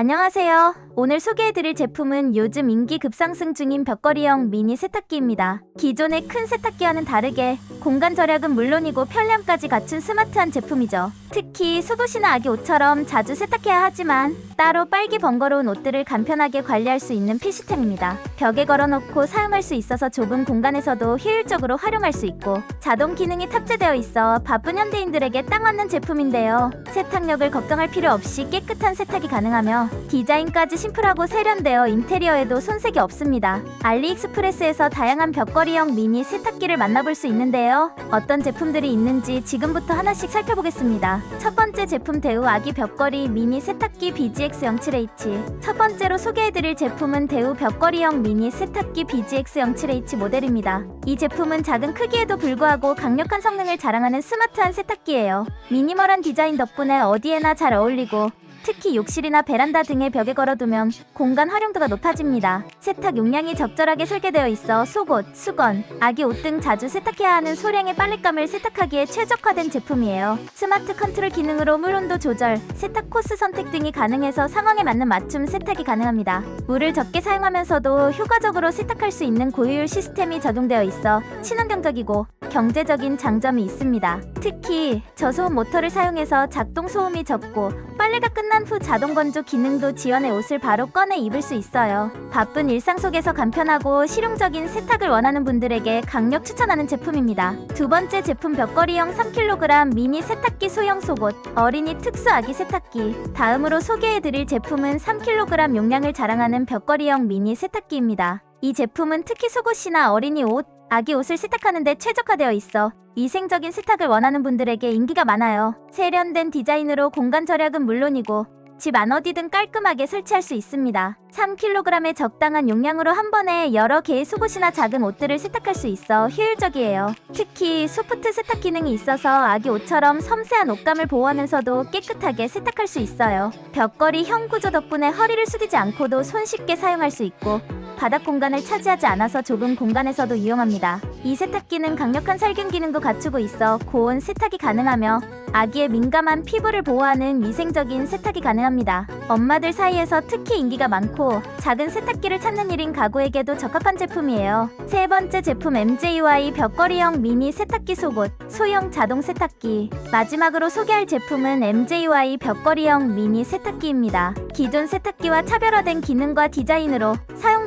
안녕하세요. 오늘 소개해드릴 제품은 요즘 인기 급상승 중인 벽걸이형 미니 세탁기입니다. 기존의 큰 세탁기와는 다르게 공간 절약은 물론이고 편리함까지 갖춘 스마트한 제품이죠. 특히 속옷이나 아기 옷처럼 자주 세탁해야 하지만 따로 빨기 번거로운 옷들을 간편하게 관리할 수 있는 필수템입니다. 벽에 걸어놓고 사용할 수 있어서 좁은 공간에서도 효율적으로 활용할 수 있고 자동 기능이 탑재되어 있어 바쁜 현대인들에게 딱 맞는 제품인데요. 세탁력을 걱정할 필요 없이 깨끗한 세탁이 가능하며 디자인까지 심 플하고 세련되어 인테리어에도 손색이 없습니다. 알리익스프레스에서 다양한 벽걸이형 미니 세탁기를 만나볼 수 있는데요. 어떤 제품들이 있는지 지금부터 하나씩 살펴보겠습니다. 첫 번째 제품 대우 아기 벽걸이 미니 세탁기 BGX07H. 첫 번째로 소개해드릴 제품은 대우 벽걸이형 미니 세탁기 BGX07H 모델입니다. 이 제품은 작은 크기에도 불구하고 강력한 성능을 자랑하는 스마트한 세탁기예요. 미니멀한 디자인 덕분에 어디에나 잘 어울리고 특히 욕실이나 베란다 등의 벽에 걸어두면 공간 활용도가 높아집니다. 세탁 용량이 적절하게 설계되어 있어 속옷, 수건, 아기 옷 등 자주 세탁해야 하는 소량의 빨랫감을 세탁하기에 최적화된 제품이에요. 스마트 컨트롤 기능으로 물 온도 조절, 세탁 코스 선택 등이 가능해서 상황에 맞는 맞춤 세탁이 가능합니다. 물을 적게 사용하면서도 효과적으로 세탁할 수 있는 고효율 시스템이 적용되어 있어 친환경적이고 경제적인 장점이 있습니다. 특히 저소음 모터를 사용해서 작동 소음이 적고 빨래가 끝난 후 자동 건조 기능도 지원해 옷을 바로 꺼내 입을 수 있어요. 바쁜 일상 속에서 간편하고 실용적인 세탁을 원하는 분들에게 강력 추천하는 제품입니다. 두 번째 제품 벽걸이형 3kg 미니 세탁기 소형 속옷 어린이 특수 아기 세탁기. 다음으로 소개해드릴 제품은 3kg 용량을 자랑하는 벽걸이형 미니 세탁기입니다. 이 제품은 특히 속옷이나 어린이 옷, 아기 옷을 세탁하는데 최적화되어 있어 위생적인 세탁을 원하는 분들에게 인기가 많아요. 세련된 디자인으로 공간 절약은 물론이고 집 안 어디든 깔끔하게 설치할 수 있습니다. 3kg의 적당한 용량으로 한 번에 여러 개의 속옷이나 작은 옷들을 세탁할 수 있어 효율적이에요. 특히 소프트 세탁 기능이 있어서 아기 옷처럼 섬세한 옷감을 보호하면서도 깨끗하게 세탁할 수 있어요. 벽걸이 형 구조 덕분에 허리를 숙이지 않고도 손쉽게 사용할 수 있고 바닥 공간을 차지하지 않아서 좁은 공간에서도 유용합니다. 이 세탁기는 강력한 살균 기능도 갖추고 있어 고온 세탁이 가능하며 아기의 민감한 피부를 보호하는 위생적인 세탁이 가능합니다. 엄마들 사이에서 특히 인기가 많고 작은 세탁기를 찾는 1인 가구에게도 적합한 제품이에요. 세 번째 제품 MJY 벽걸이형 미니 세탁기 속옷 소형 자동 세탁기. 마지막으로 소개할 제품은 MJY 벽걸이형 미니 세탁기입니다. 기존 세탁기와 차별화된 기능과 디자인으로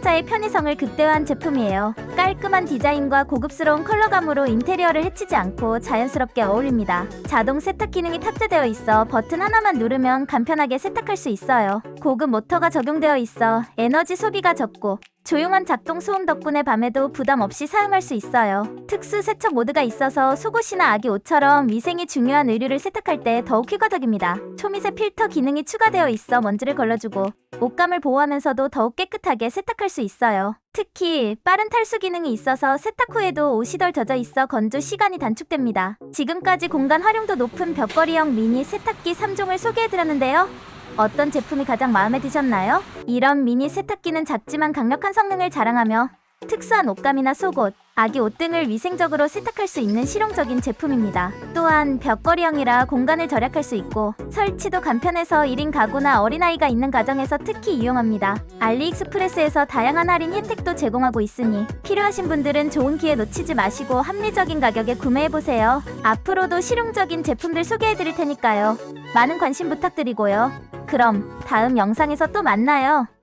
사용자의 편의성을 극대화한 제품이에요. 깔끔한 디자인과 고급스러운 컬러감으로 인테리어를 해치지 않고 자연스럽게 어울립니다. 자동 세탁 기능이 탑재되어 있어 버튼 하나만 누르면 간편하게 세탁할 수 있어요. 고급 모터가 적용되어 있어 에너지 소비가 적고 조용한 작동 소음 덕분에 밤에도 부담 없이 사용할 수 있어요. 특수 세척 모드가 있어서 속옷이나 아기 옷처럼 위생이 중요한 의류를 세탁할 때 더욱 효과적입니다. 초미세 필터 기능이 추가되어 있어 먼지를 걸러주고 옷감을 보호하면서도 더욱 깨끗하게 세탁할 수 있어요. 특히 빠른 탈수 기능이 있어서 세탁 후에도 옷이 덜 젖어 있어 건조 시간이 단축됩니다. 지금까지 공간 활용도 높은 벽걸이형 미니 세탁기 3종을 소개해드렸는데요. 어떤 제품이 가장 마음에 드셨나요? 이런 미니 세탁기는 작지만 강력한 성능을 자랑하며 특수한 옷감이나 속옷, 아기 옷 등을 위생적으로 세탁할 수 있는 실용적인 제품입니다. 또한 벽걸이형이라 공간을 절약할 수 있고 설치도 간편해서 1인 가구나 어린아이가 있는 가정에서 특히 이용합니다. 알리익스프레스에서 다양한 할인 혜택도 제공하고 있으니 필요하신 분들은 좋은 기회 놓치지 마시고 합리적인 가격에 구매해보세요. 앞으로도 실용적인 제품들 소개해드릴 테니까요. 많은 관심 부탁드리고요. 그럼 다음 영상에서 또 만나요.